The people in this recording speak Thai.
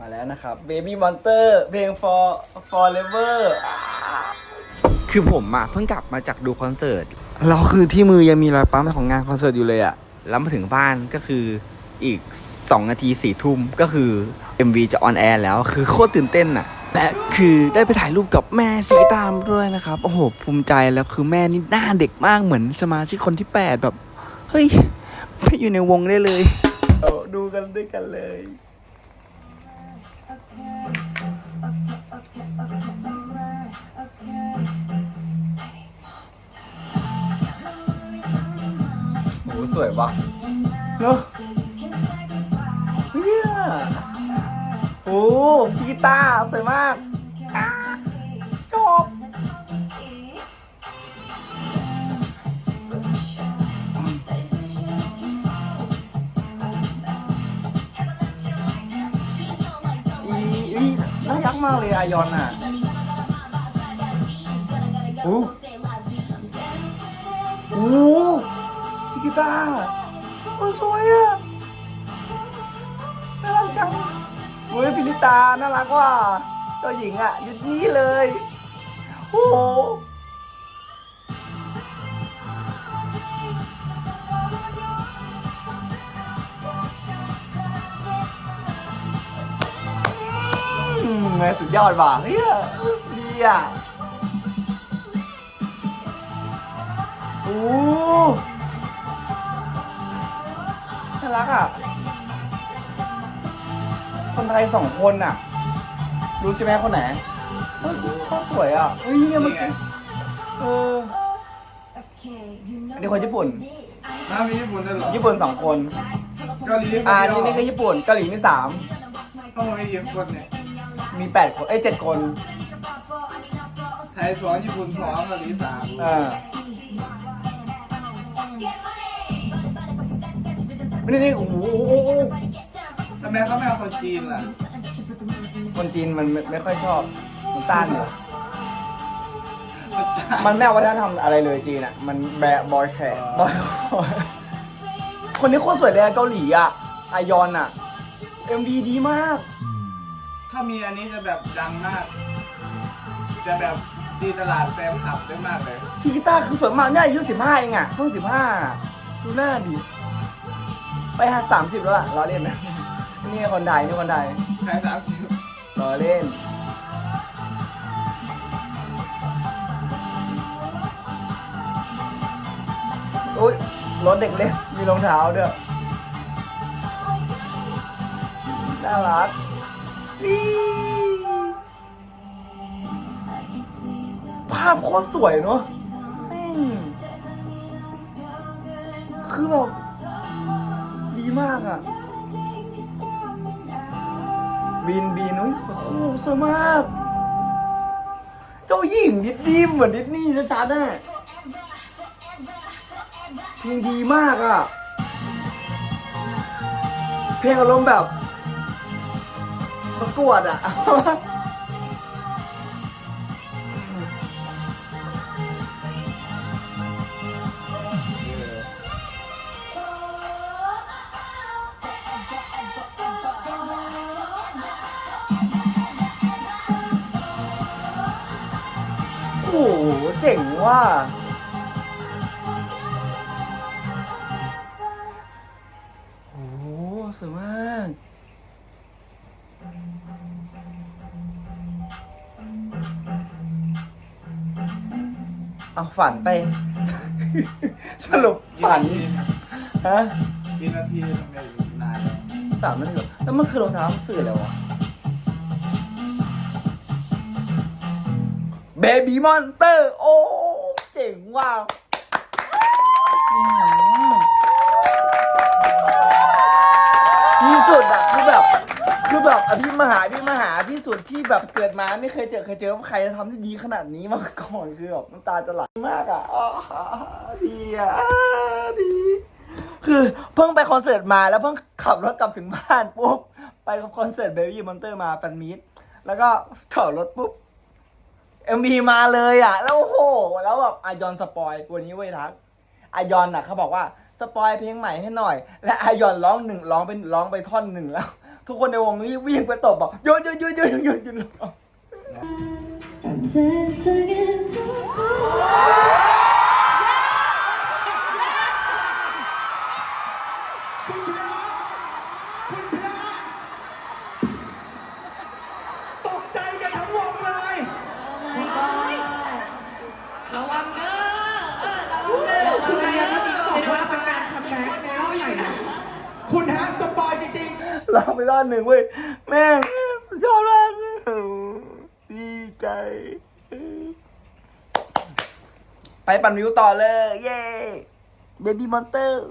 มาแล้วนะครับ Baby Monster เพลง For Forever คือผมอะเพิ่งกลับมาจากดูคอนเสิร์ตแล้วคือที่มือยังมีรอยปั๊มของงานคอนเสิร์ตอยู่เลยอะแล้วมาถึงบ้านก็คืออีก 2 นาทีสี่ทุ่มก็คือ MV จะออนแอร์แล้วคือโคตรตื่นเต้นอะและคือได้ไปถ่ายรูปกับแม่ชีตามด้วยนะครับ โอ้โห ภูมิใจแล้วคือแม่นี่หน้าเด็กมากเหมือนสมาชิกคนที่ 8 แบบ เฮ้ยไปอยู่ในวงได้เลยเอาดูกันด้วยกันเลย สวยวะเนอะเฮียโอ้ชิกิต้าสวยมากอ่าชอบอีอีน่ารักมากเลยอายอนอะโอ้โอ้ ชิกิต้าโอ้สวยอะน่ารักจังโอ้ยพิลิตาน่ารักว่ะเจ้าหญิงอะดิสนี่เลยโอ้โหอืมแม่สุดยอดว่ะเฮ้ยดีอะโอ้ รักอะ คนไทยสองคนอะ รู้ใช่ไหมคนไหนเฮ้ยเขาสวยอะเฮ้ยเนี่ยมันเออ อันนี้คนญี่ปุ่น น้ามีญี่ปุ่นด้วยเหรอญี่ปุ่นสองคน เกาหลีอ่านี่นี่คือญี่ปุ่นเกาหลีมีสาม ต้องมีญี่ปุ่นเนี่ยมีแปดคน เอ้ยเจ็ดคน ไทยสองญี่ปุ่นสองเกาหลีสามเออ นี่นี่โอ้โหโอ้โหโอ้โหทำไมเขาไม่เอาคนจีนล่ะคนจีนมันไม่ไม่ค่อยชอบมันต้านอยู่ มันไม่เอาวัฒนธรรมอะไรเลยจีนอะ มันแบะบอยแขกบอยคนนี้โคตรสวยเลยอะเกาหลีอะอายอนอะ MV ดีมาก ถ้ามีอันนี้จะแบบดังมาก จะแบบดีตลาดแฟนคลับได้มากเลยชิกิต้าคือสวยมากเนี่ยอายุสิบห้าเองอะเพิ่งสิบห้าดูหน้าดิ ไปหาสามสิบแล้วล่ะล้อเล่นนะนี่คนไทยนี่คนไทยใครสามสิบล้อเล่นอุ้ยรถเด็กเล่นมีรองเท้าด้วยน่ารักนี่ภาพโคตรสวยเนอะแม่งคือแบบดี มากอะบินบินอุ้ยโอ้โหสวยมาก เจ้าหญิงดิสนีย์เหมือนดิสนีย์ชัดๆน่ะเพลงดีมากอะ เพลงอารมณ์แบบประกวดอะ เจ๋งว่ะโอ้โหสวยมากเอาฝันไป สรุปฝัน ฮะกี่นาทีทำไมนานแล้วสามนาทีเหรอแล้วมันคือรองเท้ามันสื่ออะไรวะ เบบี้มอนเตอร์ โอ้ เจ๋งว่ะที่สุดอะคือแบบ คือแบบอภิมหาอภิมหาที่สุดที่แบบเกิดมาไม่เคยเจอเคยเจอว่าใครจะทำได้ดีขนาดนี้มาก่อนคือแบบน้ำตาจะไหลมากอะอ๋อดีอะดีคือเพิ่งไปคอนเสิร์ตมาแล้วเพิ่งขับรถกลับถึงบ้านปุ๊บไปกับคอนเสิร์ตเบบี้มอนเตอร์มาแฟนมีตแล้วก็จอดรถปุ๊บ เอ็มบีมาเลยอะ แล้วโอ้โห แล้วแบบอายอนสปอยวันนี้เว้ยทักอายอนอะเขาบอกว่าสปอยเพลงใหม่ให้หน่อย และอายอนร้องหนึ่งร้องเป็นร้องไปท่อนหนึ่งแล้ว ทุกคนในวงนี้วิ่งไปตบบอกหยุดหยุดหยุดหยุดหยุดหยุดคุณ ระวังเด้อเออระวังเด้อระวังเด้เรียนเมื่อกี้ก็บอกอว่าประการคัมแบ็กในรอบใหญ่นะคุณฮะสปอยจริงเราไปด้านหนึ่งเว้ย แม่งสุดยอบมากดีใจ ไปปั่นวิวต่อเลย เย้เบบี้มอนเตอร์